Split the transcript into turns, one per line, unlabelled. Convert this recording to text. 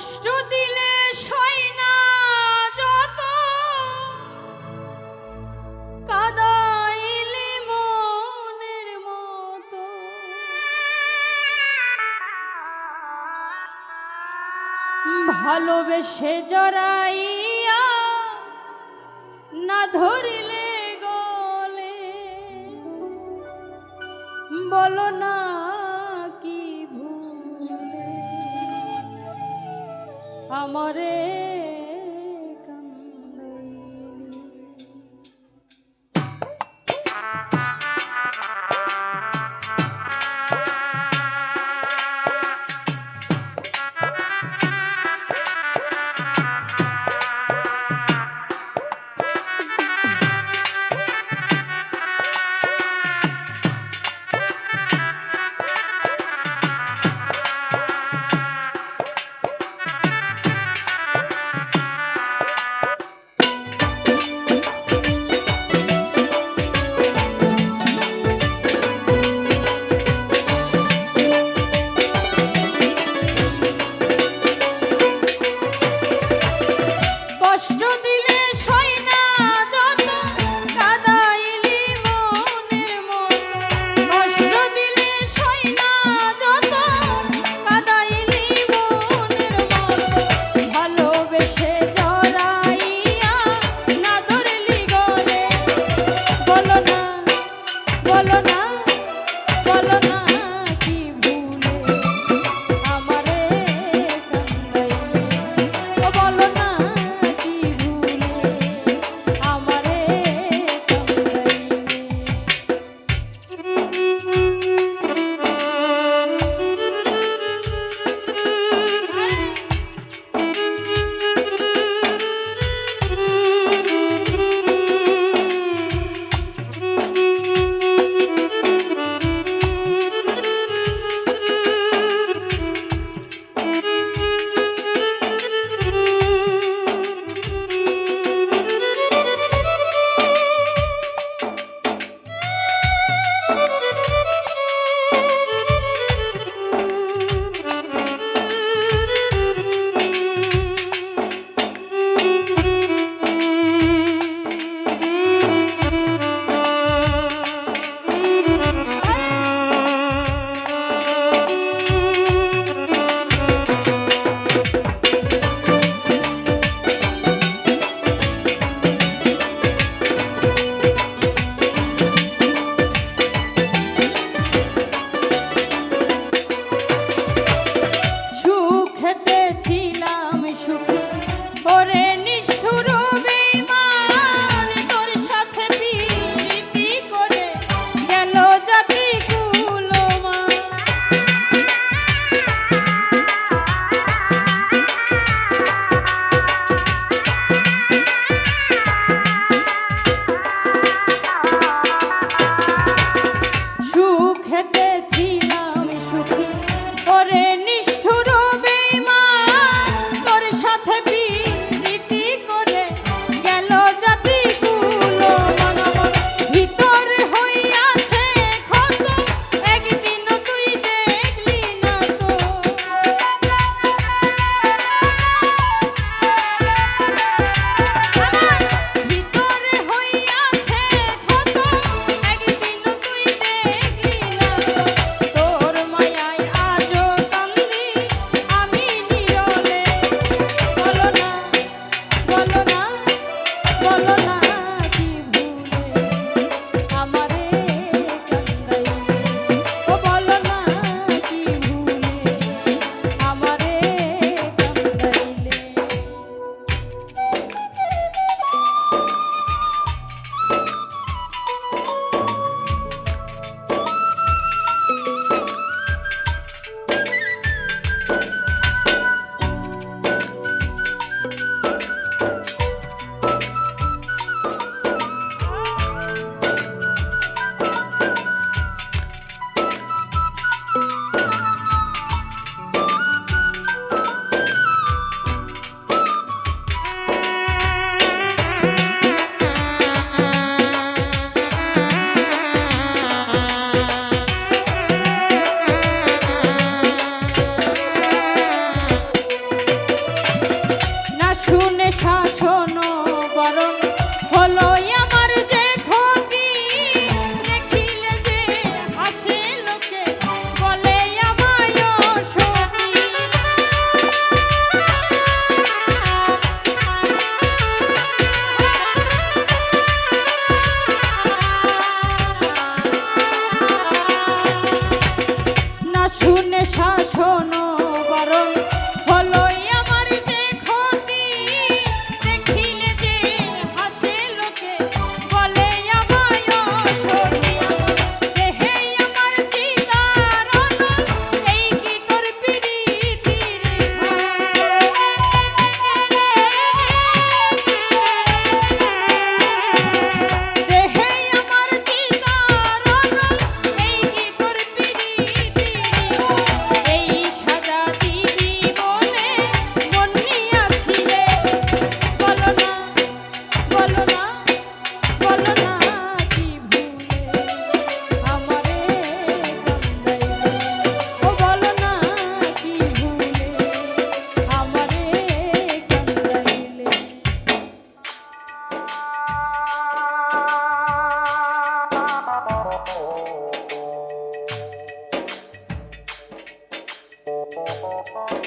কষ্ট দিলে সই না যত। কাদাইলে মনের মতো। ভালোবেসে জড়াইয়া না ধরিলে গলে। বলো না। আমারে Oh, oh.